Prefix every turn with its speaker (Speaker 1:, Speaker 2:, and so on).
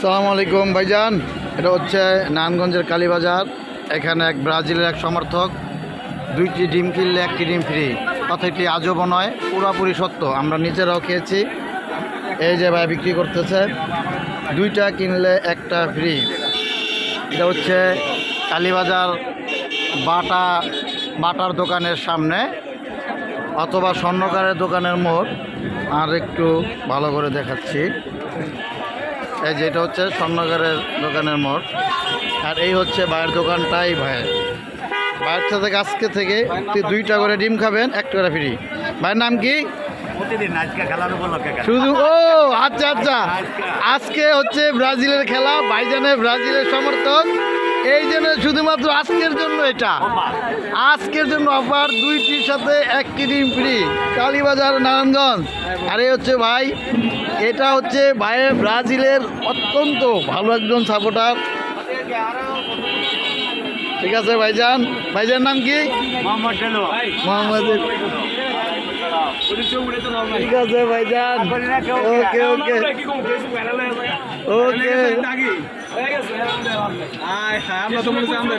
Speaker 1: সালাম আলাইকুম, ভাইজান। এটা হচ্ছে নারায়ণগঞ্জের কালীবাজার। এখানে এক ব্রাজিলের এক সমর্থক, দুইটি ডিম কিনলে একটি ডিম ফ্রি। কথাটি আজবও নয়, পুরাপুরি সত্য। আমরা নিজেরাও খেয়েছি। এই যে ভাই বিক্রি করতেছে, দুইটা কিনলে একটা ফ্রি। এটা হচ্ছে কালীবাজার বাটা, বাটার দোকানের সামনে অথবা স্বর্ণকারের দোকানের মোড়। আর একটু ভালো করে দেখাচ্ছি। এই যে এটা হচ্ছে স্বর্ণকারের দোকানের মোড়। আর এই হচ্ছে ভাইয়ের দোকানটাই ভাইয়ের। ভাইয়ের সাথে আজকে থেকে দুইটা করে ডিম খাবেন একটা করে ফ্রি। ভাইয়ের নাম কি?
Speaker 2: প্রতিদিন আজকে খেলার উপলক্ষে খেলা।
Speaker 1: শুধু ও আচ্ছা আচ্ছা। আজকে হচ্ছে ব্রাজিলের খেলা ভাইজানের ব্রাজিলের সমর্থক। এই জন্য শুধুমাত্র আজকের জন্য এটা। আজকের জন্য অফার দুইটির সাথে একটি ডিম ফ্রি কালীবাজার নারায়ণগঞ্জ। আর এই হচ্ছে ভাই এটা হচ্ছে ভাইয়ের ব্রাজিলের অত্যন্ত ভালো একজন সাপোর্টার। ঠিক আছে ভাইজান। ভাইজান নাম কি?
Speaker 2: মোহাম্মদ
Speaker 1: মোহাম্মদ ঠিক আছে ভাইজান। ওকে ওকে। ওকে।
Speaker 3: আমরা তো মনে হয় আমরা